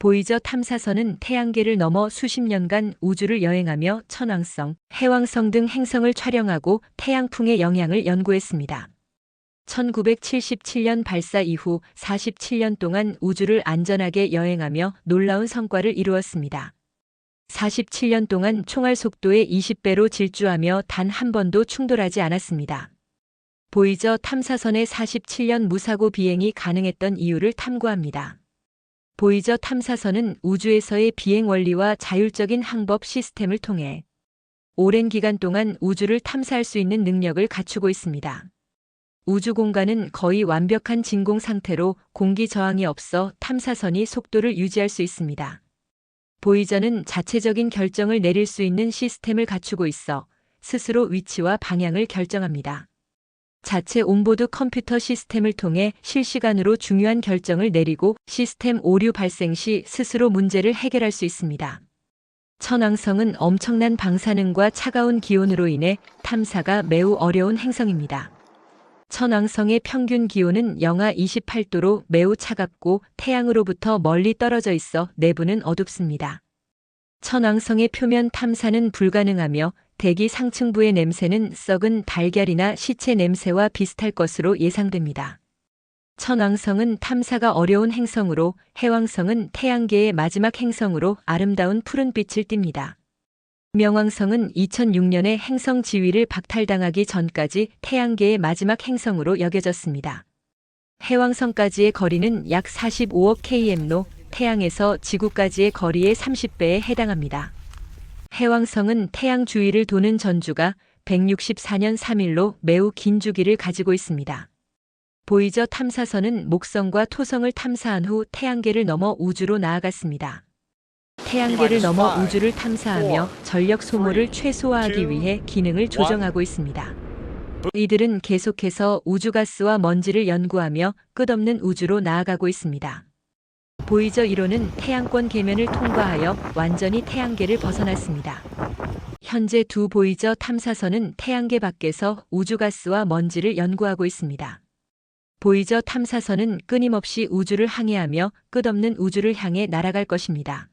보이저 탐사선은 태양계를 넘어 수십 년간 우주를 여행하며 천왕성, 해왕성 등 행성을 촬영하고 태양풍의 영향을 연구했습니다. 1977년 발사 이후 47년 동안 우주를 안전하게 여행하며 놀라운 성과를 이루었습니다. 47년 동안 총알 속도의 20배로 질주하며 단 한 번도 충돌하지 않았습니다. 보이저 탐사선의 47년 무사고 비행이 가능했던 이유를 탐구합니다. 보이저 탐사선은 우주에서의 비행 원리와 자율적인 항법 시스템을 통해 오랜 기간 동안 우주를 탐사할 수 있는 능력을 갖추고 있습니다. 우주 공간은 거의 완벽한 진공 상태로 공기 저항이 없어 탐사선이 속도를 유지할 수 있습니다. 보이저는 자체적인 결정을 내릴 수 있는 시스템을 갖추고 있어 스스로 위치와 방향을 결정합니다. 자체 온보드 컴퓨터 시스템을 통해 실시간으로 중요한 결정을 내리고 시스템 오류 발생 시 스스로 문제를 해결할 수 있습니다. 천왕성은 엄청난 방사능과 차가운 기온으로 인해 탐사가 매우 어려운 행성입니다. 천왕성의 평균 기온은 영하 28도로 매우 차갑고 태양으로부터 멀리 떨어져 있어 내부는 어둡습니다. 천왕성의 표면 탐사는 불가능하며 대기 상층부의 냄새는 썩은 달걀이나 시체 냄새와 비슷할 것으로 예상됩니다. 천왕성은 탐사가 어려운 행성으로 해왕성은 태양계의 마지막 행성으로 아름다운 푸른빛을 띱니다. 명왕성은 2006년에 행성 지위를 박탈당하기 전까지 태양계의 마지막 행성으로 여겨졌습니다. 해왕성까지의 거리는 약 45억 km로 태양에서 지구까지의 거리의 30배에 해당합니다. 해왕성은 태양 주위를 도는 전주가 164년 3일로 매우 긴 주기를 가지고 있습니다. 보이저 탐사선은 목성과 토성을 탐사한 후 태양계를 넘어 우주로 나아갔습니다. 태양계를 넘어 우주를 탐사하며 전력 소모를 최소화하기 위해 기능을 조정하고 있습니다. 이들은 계속해서 우주가스와 먼지를 연구하며 끝없는 우주로 나아가고 있습니다. 보이저 1호는 태양권 계면을 통과하여 완전히 태양계를 벗어났습니다. 현재 두 보이저 탐사선은 태양계 밖에서 우주가스와 먼지를 연구하고 있습니다. 보이저 탐사선은 끊임없이 우주를 항해하며 끝없는 우주를 향해 날아갈 것입니다.